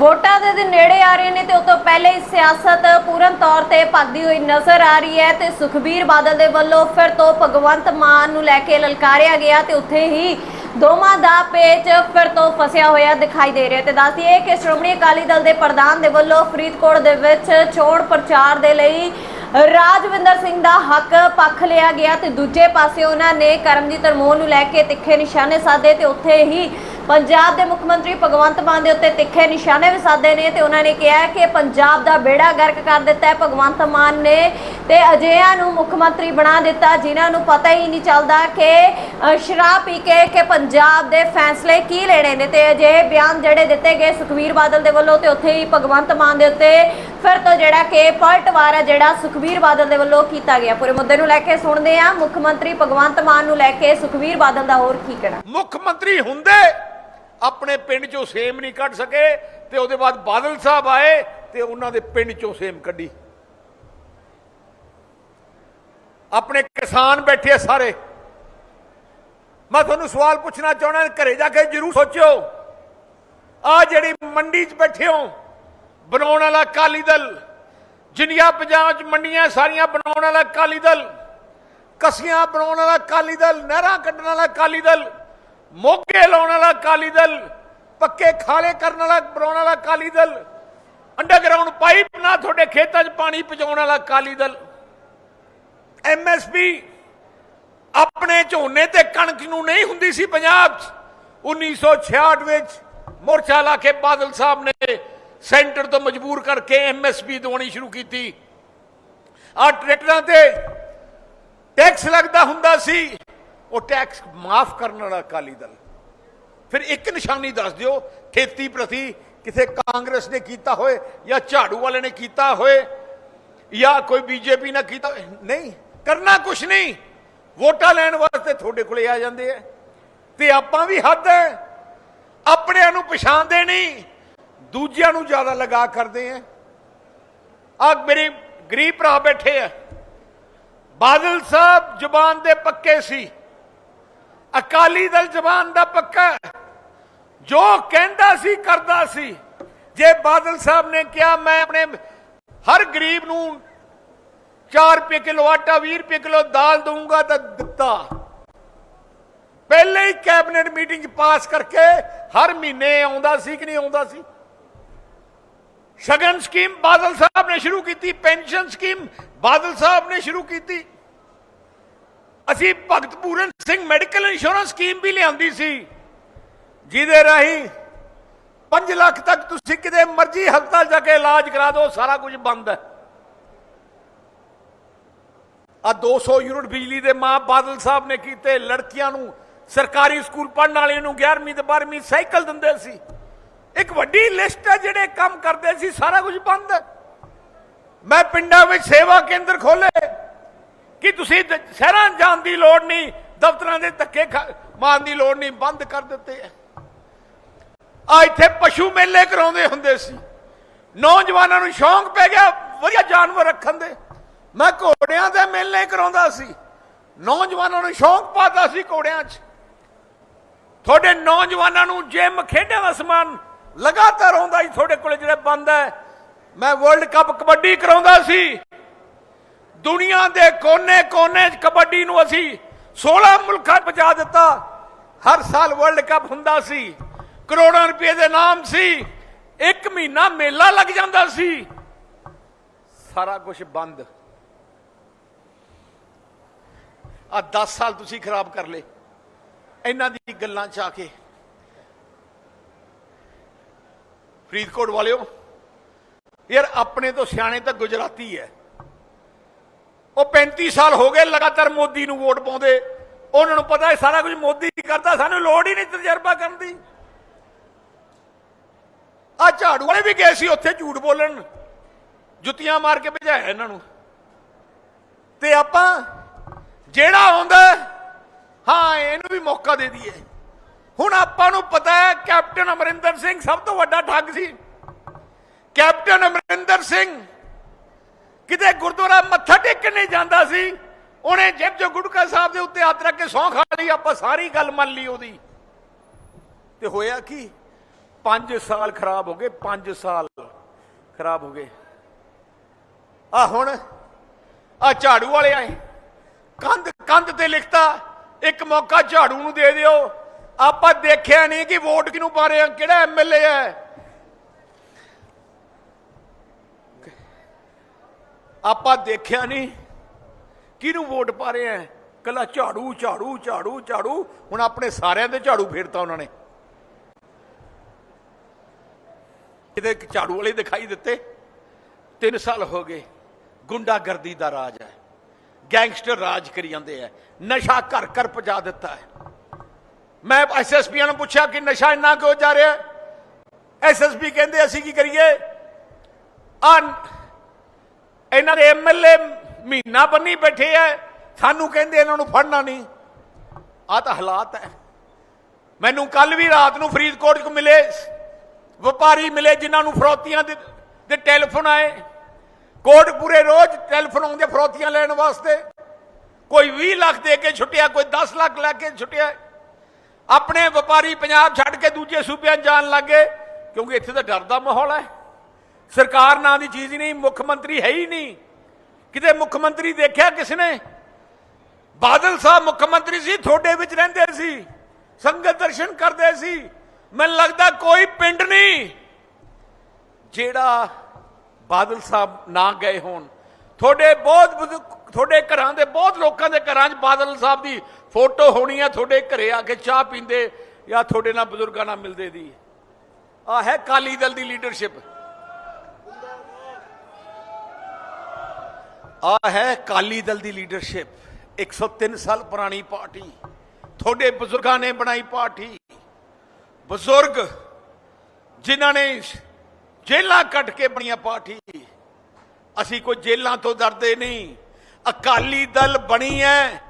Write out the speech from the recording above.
ਵੋਟਾਂ ਦੇ ਦਿਨ ਨੇੜੇ ਆ ਰਹੇ ਨੇ ਤੇ ਉਸ ਤੋਂ ਪਹਿਲੇ ਹੀ ਸਿਆਸਤ ਪੂਰਨ ਤੌਰ ਤੇ ਭਗਦੀ ਹੋਈ ਨਜ਼ਰ ਆ ਰਹੀ ਹੈ ਤੇ ਸੁਖਬੀਰ ਬਾਦਲ ਦੇ ਵੱਲੋਂ ਫਿਰ ਤੋਂ ਭਗਵੰਤ ਮਾਨ ਨੂੰ ਲੈ ਕੇ ਲਲਕਾਰਿਆ ਗਿਆ ਤੇ ਉੱਥੇ ਹੀ ਦੋਵਾਂ ਦਾ ਪੇਚ ਫਿਰ ਤੋਂ ਫਸਿਆ ਹੋਇਆ ਦਿਖਾਈ ਦੇ ਰਿਹਾ ਤੇ ਦੱਸ ਦਈਏ ਕਿ ਸ਼੍ਰੋਮਣੀ ਅਕਾਲੀ ਦਲ ਦੇ ਪ੍ਰਧਾਨ ਦੇ ਵੱਲੋਂ ਫਰੀਦਕੋਟ ਦੇ ਵਿੱਚ ਚੋਣ ਪ੍ਰਚਾਰ ਦੇ ਲਈ ਰਾਜਵਿੰਦਰ ਸਿੰਘ ਦਾ ਹੱਕ ਪੱਖ ਲਿਆ ਗਿਆ ਤੇ ਦੂਜੇ ਪਾਸੇ ਉਹਨਾਂ ਨੇ ਕਰਮਜੀਤ ਅਨਮੋਲ ਨੂੰ ਲੈ ਕੇ ਤਿੱਖੇ ਨਿਸ਼ਾਨੇ ਸਾਧੇ ਤੇ ਉੱਥੇ ਹੀ ਪੰਜਾਬ ਦੇ ਮੁੱਖ ਮੰਤਰੀ ਭਗਵੰਤ ਮਾਨ ਦੇ ਉੱਤੇ ਤਿੱਖੇ ਨਿਸ਼ਾਨੇ ਵੀ ਸਾਧੇ ਨੇ ਤੇ ਉਹਨਾਂ ਨੇ ਕਿਹਾ ਕਿ ਪੰਜਾਬ ਦਾ ਬੇੜਾ ਗਰਕ ਕਰ ਦਿੱਤਾ ਹੈ ਭਗਵੰਤ ਮਾਨ ਨੇ ਤੇ ਅਜਿਹਿਆਂ ਨੂੰ ਮੁੱਖ ਮੰਤਰੀ ਬਣਾ ਦਿੱਤਾ, ਜਿਨ੍ਹਾਂ ਨੂੰ ਪਤਾ ਹੀ ਨਹੀਂ ਚੱਲਦਾ ਕਿ ਸ਼ਰਾਬ ਪੀ ਕੇ ਕਿ ਪੰਜਾਬ ਦੇ ਫੈਸਲੇ ਕੀ ਲੈਣੇ ਨੇ ਤੇ ਅਜਿਹੇ ਬਿਆਨ ਜਿਹੜੇ ਦਿੱਤੇ ਗਏ ਸੁਖਵੀਰ ਬਾਦਲ ਦੇ ਵੱਲੋਂ ਤੇ ਉੱਥੇ ਹੀ ਭਗਵੰਤ ਮਾਨ ਦੇ ਉੱਤੇ ਫਿਰ ਤੋਂ ਜਿਹੜਾ ਕਿ ਪਲਟਵਾਰ ਹੈ ਜਿਹੜਾ ਸੁਖਵੀਰ ਬਾਦਲ ਦੇ ਵੱਲੋਂ ਕੀਤਾ ਗਿਆ। ਪੂਰੇ ਮੁੱਦੇ ਨੂੰ ਲੈ ਕੇ ਸੁਣਦੇ ਹਾਂ, ਮੁੱਖ ਮੰਤਰੀ ਭਗਵੰਤ ਮਾਨ ਨੂੰ ਲੈ ਕੇ ਸੁਖਵੀਰ ਬਾਦਲ ਦਾ ਹੋਰ ਕੀ ਕਹਿਣਾ? ਮੁੱਖ ਮੰਤਰੀ ਹੁੰਦੇ ਆਪਣੇ ਪਿੰਡ ਚੋਂ ਸੇਮ ਨਹੀਂ ਕੱਢ ਸਕੇ ਤੇ ਉਹਦੇ ਬਾਅਦ ਬਾਦਲ ਸਾਹਿਬ ਆਏ ਤੇ ਉਹਨਾਂ ਦੇ ਪਿੰਡ ਚੋਂ ਸੇਮ ਕੱਢੀ। ਆਪਣੇ ਕਿਸਾਨ ਬੈਠੇ ਸਾਰੇ। ਮੈਂ ਤੁਹਾਨੂੰ ਸਵਾਲ ਪੁੱਛਣਾ ਚਾਹਣਾ ਘਰੇ ਜਾ ਕੇ ਜਰੂਰ ਸੋਚਿਓ। ਆ ਜਿਹੜੀ ਮੰਡੀ 'ਚ ਬੈਠੇ ਹੋ, ਬਣਾਉਣ ਵਾਲਾ ਕਾਲੀ ਦਲ, ਜਿੰਨੀਆਂ ਪੰਜਾਬ 'ਚ ਮੰਡੀਆਂ ਸਾਰੀਆਂ ਬਣਾਉਣ ਵਾਲਾ ਕਾਲੀ ਦਲ, ਕਸੀਆਂ ਬਣਾਉਣ ਵਾਲਾ ਕਾਲੀ ਦਲ, ਨਹਿਰਾਂ ਕੱਢਣ ਵਾਲਾ ਕਾਲੀ ਦਲ ਮੋਗੇ ਲਾਉਣ ਵਾਲਾ ਕਾਲੀ ਦਲ, ਪੱਕੇ ਖਾਲੇ ਕਰਨ ਵਾਲਾ, ਬਣਾਉਣ ਵਾਲਾ ਕਾਲੀ ਦਲ ਅੰਡਰਗਰਾਉਂਡ ਪਾਈਪ ਨਾਲ ਤੁਹਾਡੇ ਖੇਤਾਂ 'ਚ ਪਾਣੀ ਪਹੁੰਚਾਉਣ ਵਾਲਾ ਕਾਲੀ ਦਲ। ਐਮਐਸਪੀ ਆਪਣੇ ਝੋਨੇ ਤੇ ਕਣਕ ਨੂੰ ਨਹੀਂ ਹੁੰਦੀ ਸੀ ਪੰਜਾਬ 'ਚ। 1966 ਵਿੱਚ ਮੋਰਚਾ ਲਾ ਕੇ ਬਾਦਲ ਸਾਹਿਬ ਨੇ ਸੈਂਟਰ ਤੋਂ ਮਜਬੂਰ ਕਰਕੇ ਐਮਐਸਪੀ ਦਵਾਉਣੀ ਸ਼ੁਰੂ ਕੀਤੀ। ਆ ਟਰੈਕਟਰਾਂ ਤੇ ਟੈਕਸ ਲੱਗਦਾ ਹੁੰਦਾ ਸੀ। ਉਹ ਟੈਕਸ ਮਾਫ ਕਰਨ ਵਾਲਾ ਅਕਾਲੀ ਦਲ। ਫਿਰ ਇੱਕ ਨਿਸ਼ਾਨੀ ਦੱਸ ਦਿਓ, ਖੇਤੀ ਪ੍ਰਤੀ ਕਿਸੇ ਕਾਂਗਰਸ ਨੇ ਕੀਤਾ ਹੋਏ ਜਾਂ ਝਾੜੂ ਵਾਲੇ ਨੇ ਕੀਤਾ ਹੋਏ ਜਾਂ ਕੋਈ ਬੀਜੇਪੀ ਨੇ ਕੀਤਾ ਨਹੀਂ, ਕਰਨਾ ਕੁਛ ਨਹੀਂ। ਵੋਟਾਂ ਲੈਣ ਵਾਸਤੇ ਤੁਹਾਡੇ ਕੋਲੇ ਆ ਜਾਂਦੇ ਆ। ਤੇ ਆਪਾਂ ਵੀ ਹੱਦ ਹੈ ਆਪਣਿਆਂ ਨੂੰ ਪਛਾਣਦੇ ਨਹੀਂ। ਦੂਜਿਆਂ ਨੂੰ ਜ਼ਿਆਦਾ ਲਗਾ ਕਰਦੇ ਆ ਆ ਮੇਰੇ ਗਰੀਬ ਭਰਾ ਬੈਠੇ ਆ। ਬਾਦਲ ਸਾਹਿਬ ਜ਼ੁਬਾਨ ਦੇ ਪੱਕੇ ਸੀ। ਅਕਾਲੀ ਦਲ ਜ਼ੁਬਾਨ ਦਾ ਪੱਕਾ ਜੋ ਕਹਿੰਦਾ ਸੀ, ਕਰਦਾ ਸੀ। ਜੇ ਬਾਦਲ ਸਾਹਿਬ ਨੇ ਕਿਹਾ, ਮੈਂ ਆਪਣੇ ਹਰ ਗਰੀਬ ਨੂੰ 4 ਰੁਪਏ ਕਿਲੋ ਆਟਾ 20 ਰੁਪਏ ਕਿਲੋ ਦਾਲ ਦਊਂਗਾ ਤਾਂ ਦਿੱਤਾ। ਪਹਿਲੇ ਹੀ ਕੈਬਨਿਟ ਮੀਟਿੰਗ ਪਾਸ ਕਰਕੇ ਹਰ ਮਹੀਨੇ ਆਉਂਦਾ ਸੀ ਕਿ ਨਹੀਂ ਆਉਂਦਾ ਸੀ? ਸ਼ਗਨ ਸਕੀਮ ਬਾਦਲ ਸਾਹਿਬ ਨੇ ਸ਼ੁਰੂ ਕੀਤੀ, ਪੈਨਸ਼ਨ ਸਕੀਮ ਬਾਦਲ ਸਾਹਿਬ ਨੇ ਸ਼ੁਰੂ ਕੀਤੀ। ਅਸੀਂ Bhagat Puran Singh medical insurance scheme ਵੀ ਲਿਆਂਦੀ ਸੀ, ਜਿਹਦੇ ਰਾਹੀਂ 5 ਲੱਖ ਤੱਕ ਤੁਸੀਂ ਕਿਤੇ ਮਰਜ਼ੀ ਹਸਪਤਾਲ ਜਾ ਕੇ ਇਲਾਜ ਕਰਾ ਦਿਓ, ਸਾਰਾ ਕੁਝ ਬੰਦ ਹੈ। ਆ 200 ਯੂਨਿਟ ਬਿਜਲੀ ਦੇ ਮਾਂ ਬਾਦਲ ਸਾਹਿਬ ਨੇ ਕੀਤੇ, ਲੜਕੀਆਂ ਨੂੰ ਸਰਕਾਰੀ ਸਕੂਲ ਪੜ੍ਹਨ ਵਾਲਿਆਂ ਨੂੰ 11ਵੀਂ ਤੇ 12ਵੀਂ ਸਾਈਕਲ ਦਿੰਦੇ ਸੀ। ਇੱਕ ਵੱਡੀ ਲਿਸਟ ਹੈ ਜਿਹੜੇ ਕੰਮ ਕਰਦੇ ਸੀ, ਸਾਰਾ ਕੁਝ ਬੰਦ ਹੈ। ਮੈਂ ਪਿੰਡਾਂ ਵਿੱਚ ਸੇਵਾ ਕੇਂਦਰ ਖੋਲੇ ਕਿ ਤੁਸੀਂ ਸ਼ਹਿਰਾਂ ਜਾਣ ਦੀ ਲੋੜ ਨਹੀਂ, ਦਫ਼ਤਰਾਂ ਦੇ ਧੱਕੇ ਮਾਰਨ ਦੀ ਲੋੜ ਨਹੀਂ, ਬੰਦ ਕਰ ਦਿੱਤੇ ਆ। ਇੱਥੇ ਪਸ਼ੂ ਮੇਲੇ ਕਰਾਉਂਦੇ ਹੁੰਦੇ ਸੀ। ਨੌਜਵਾਨਾਂ ਨੂੰ ਸ਼ੌਂਕ ਪੈ ਗਿਆ ਵਧੀਆ ਜਾਨਵਰ ਰੱਖਣ ਦੇ। ਮੈਂ ਘੋੜਿਆਂ ਦੇ ਮੇਲੇ ਕਰਾਉਂਦਾ ਸੀ। ਨੌਜਵਾਨਾਂ ਨੂੰ ਸ਼ੌਂਕ ਪਾਤਾ ਸੀ ਘੋੜਿਆਂ 'ਚ। ਤੁਹਾਡੇ ਨੌਜਵਾਨਾਂ ਨੂੰ ਜਿਮ ਖੇਡਾਂ ਦਾ ਸਮਾਨ ਲਗਾਤਾਰ ਆਉਂਦਾ ਸੀ, ਤੁਹਾਡੇ ਕੋਲੇ ਜਿਹੜਾ ਬੰਦ ਹੈ। ਮੈਂ ਵਰਲਡ ਕੱਪ ਕਬੱਡੀ ਕਰਾਉਂਦਾ ਸੀ। ਦੁਨੀਆ ਦੇ ਕੋਨੇ-ਕੋਨੇ 'ਚ ਕਬੱਡੀ ਨੂੰ ਅਸੀਂ 16 ਮੁਲਕਾਂ 'ਚ ਪਹੁੰਚਾ ਦਿੱਤਾ। ਹਰ ਸਾਲ ਵਰਲਡ ਕੱਪ ਹੁੰਦਾ ਸੀ। ਕਰੋੜਾਂ ਰੁਪਏ ਦੇ ਨਾਮ ਸੀ। ਇੱਕ ਮਹੀਨਾ ਮੇਲਾ ਲੱਗ ਜਾਂਦਾ ਸੀ। ਸਾਰਾ ਕੁਝ ਬੰਦ। ਆ 10 ਸਾਲ ਤੁਸੀਂ ਖਰਾਬ ਕਰ ਲਏ। ਇਹਨਾਂ ਦੀ ਗੱਲਾਂ ਚ ਆ ਕੇ। ਫਰੀਦਕੋਟ ਵਾਲਿਓ, ਯਾਰ ਆਪਣੇ ਤੋਂ ਸਿਆਣੇ ਤਾਂ ਗੁਜਰਾਤੀ ਹੈ ਉਹ 35 ਸਾਲ ਹੋ ਗਏ ਲਗਾਤਾਰ ਮੋਦੀ ਨੂੰ ਵੋਟ ਪਾਉਂਦੇ। ਉਹਨਾਂ ਨੂੰ ਪਤਾ ਹੈ ਸਾਰਾ ਕੁਝ ਮੋਦੀ ਕਰਦਾ, ਸਾਨੂੰ ਲੋੜ ਹੀ ਨਹੀਂ ਤਜਰਬਾ ਕਰਨ ਦੀ। ਆ ਝਾੜੂ ਵਾਲੇ ਵੀ ਗਏ ਸੀ ਉੱਥੇ ਝੂਠ ਬੋਲਣ। ਜੁੱਤੀਆਂ ਮਾਰ ਕੇ ਭਜਾਇਆ ਇਹਨਾਂ ਨੂੰ। ਤੇ ਆਪਾਂ ਜਿਹੜਾ ਆਉਂਦਾ ਹਾਂ, ਇਹਨੂੰ ਵੀ ਮੌਕਾ ਦੇ ਦਈਏ। ਹੁਣ ਆਪਾਂ ਨੂੰ ਪਤਾ ਹੈ ਕੈਪਟਨ ਅਮਰਿੰਦਰ ਸਿੰਘ ਸਭ ਤੋਂ ਵੱਡਾ ਠੱਗ ਸੀ। ਕੈਪਟਨ ਅਮਰਿੰਦਰ ਸਿੰਘ ਕਿਤੇ ਗੁਰਦੁਆਰਾ ਮੱਥਾ ਟੇਕਣ ਨਹੀਂ ਜਾਂਦਾ ਸੀ, ਉਹਨੇ ਜਿਬ ਜੋ ਗੁਟਕਾ ਸਾਹਿਬ ਦੇ ਉੱਤੇ ਹੱਥ ਰੱਖ ਕੇ ਸੌਂ ਖਾ ਲਈ, ਆਪਾਂ ਸਾਰੀ ਗੱਲ ਮੰਨ ਲਈ ਉਹਦੀ। ਤੇ ਹੋਇਆ ਕੀ? 5 ਸਾਲ ਖਰਾਬ ਹੋ ਗਏ 5 ਸਾਲ ਖਰਾਬ ਹੋ ਗਏ। ਆ ਹੁਣ ਆ ਝਾੜੂ ਵਾਲੇ ਆਏ। ਕੰਧ ਕੰਧ ਤੇ ਲਿਖਤਾ, ਇੱਕ ਮੌਕਾ ਝਾੜੂ ਨੂੰ ਦੇ ਦਿਓ। ਆਪਾਂ ਦੇਖਿਆ ਨਹੀਂ ਕਿ ਵੋਟ ਕਿਹਨੂੰ ਪਾ ਰਹੇ ਆ ਕਿਹੜਾ ਐਮਐਲਏ ਹੈ। ਆਪਾਂ ਦੇਖਿਆ ਨਹੀਂ। ਕਿਹਨੂੰ ਵੋਟ ਪਾ ਰਹੇ ਆ? ਕੱਲਾ ਝਾੜੂ ਝਾੜੂ ਝਾੜੂ ਝਾੜੂ। ਹੁਣ ਆਪਣੇ ਸਾਰਿਆਂ ਦੇ ਝਾੜੂ ਫੇਰਤਾ ਉਹਨਾਂ ਨੇ। ਕਿਤੇ ਝਾੜੂ ਵਾਲੇ ਦਿਖਾਈ ਦਿੱਤੇ। 3 ਸਾਲ ਹੋ ਗਏ। ਗੁੰਡਾਗਰਦੀ ਦਾ ਰਾਜ ਹੈ। ਗੈਂਗਸਟਰ ਰਾਜ ਕਰੀ ਜਾਂਦੇ ਆ। ਨਸ਼ਾ ਘਰ ਘਰ ਪਹੁੰਚਾ ਦਿੱਤਾ ਹੈ। ਮੈਂ ਐਸਐਸਪੀ ਨੂੰ ਪੁੱਛਿਆ ਕਿ ਨਸ਼ਾ ਇੰਨਾ ਕਿਉਂ ਜਾ ਰਿਹਾ? ਐਸਐਸਪੀ ਕਹਿੰਦੇ ਅਸੀਂ ਕੀ ਕਰੀਏ? ਆ ਇਹਨਾਂ ਦੇ ਐਮਐਲਏ ਮਹੀਨਾ ਬੰਨੀ ਬੈਠੇ ਐ। ਸਾਨੂੰ ਕਹਿੰਦੇ ਇਹਨਾਂ ਨੂੰ ਫੜਨਾ ਨਹੀਂ। ਆ ਤਾਂ ਹਾਲਾਤ ਹੈ ਮੈਨੂੰ ਕੱਲ ਵੀ ਰਾਤ ਨੂੰ ਫਰੀਦਕੋਟ ਚ ਮਿਲੇ, ਵਪਾਰੀ ਮਿਲੇ ਜਿਨ੍ਹਾਂ ਨੂੰ ਫਰੋਤੀਆਂ ਦੇ ਦੇ ਟੈਲੀਫੋਨ ਆਏ। ਕੋਟਪੂਰੇ ਰੋਜ਼ ਟੈਲੀਫੋਨ ਆਉਂਦੇ ਫਰੋਤੀਆਂ ਲੈਣ ਵਾਸਤੇ। ਕੋਈ 20 ਲੱਖ ਦੇ ਕੇ ਛੁੱਟਿਆ, ਕੋਈ 10 ਲੱਖ ਲੈ ਕੇ ਛੁੱਟਿਆ। ਆਪਣੇ ਵਪਾਰੀ ਪੰਜਾਬ ਛੱਡ ਕੇ ਦੂਜੇ ਸੂਬਿਆਂ 'ਚ ਜਾਣ ਲੱਗੇ ਕਿਉਂਕਿ ਇੱਥੇ ਤਾਂ ਡਰ ਦਾ ਮਾਹੌਲ ਹੈ ਸਰਕਾਰ ਨਾਂ ਦੀ ਚੀਜ਼ ਹੀ ਨਹੀਂ, ਮੁੱਖ ਮੰਤਰੀ ਹੈ ਹੀ ਨਹੀਂ। ਕਿਤੇ ਮੁੱਖ ਮੰਤਰੀ ਦੇਖਿਆ ਕਿਸ ਨੇ ਬਾਦਲ ਸਾਹਿਬ ਮੁੱਖ ਮੰਤਰੀ ਸੀ, ਤੁਹਾਡੇ ਵਿੱਚ ਰਹਿੰਦੇ ਸੀ, ਸੰਗਤ ਦਰਸ਼ਨ ਕਰਦੇ ਸੀ। ਮੈਨੂੰ ਲੱਗਦਾ ਕੋਈ ਪਿੰਡ ਨਹੀਂ ਜਿਹੜਾ ਬਾਦਲ ਸਾਹਿਬ ਨਾ ਗਏ ਹੋਣ। ਤੁਹਾਡੇ ਬਹੁਤ ਬਜ਼ੁਰਗ- ਤੁਹਾਡੇ ਘਰਾਂ ਦੇ ਬਹੁਤ ਲੋਕਾਂ ਦੇ ਘਰਾਂ 'ਚ ਬਾਦਲ ਸਾਹਿਬ ਦੀ ਫੋਟੋ ਹੋਣੀ ਹੈ ਤੁਹਾਡੇ ਘਰੇ ਆ ਕੇ ਚਾਹ ਪੀਂਦੇ ਜਾਂ ਤੁਹਾਡੇ ਨਾਲ ਬਜ਼ੁਰਗਾਂ ਨਾਲ ਮਿਲਦੇ ਦੀ। ਆ ਹੈ ਕਾਲੀ ਦਲ ਦੀ ਲੀਡਰਸ਼ਿਪ ਆ ਹੈ ਕਾਲੀ ਦਲ ਦੀ ਲੀਡਰਸ਼ਿਪ 103 ਸਾਲ ਪੁਰਾਣੀ ਪਾਰਟੀ। ਤੁਹਾਡੇ ਬਜ਼ੁਰਗਾਂ ਨੇ ਬਣਾਈ ਪਾਰਟੀ। ਬਜ਼ੁਰਗ ਜਿਨ੍ਹਾਂ ਨੇ ਜੇਲਾਂ ਕੱਟ ਕੇ ਬਣੀਆਂ ਪਾਰਟੀ। ਅਸੀਂ ਕੋਈ ਜੇਲਾਂ ਤੋਂ ਡਰਦੇ ਨਹੀਂ। ਅਕਾਲੀ ਦਲ ਬਣੀ ਹੈ।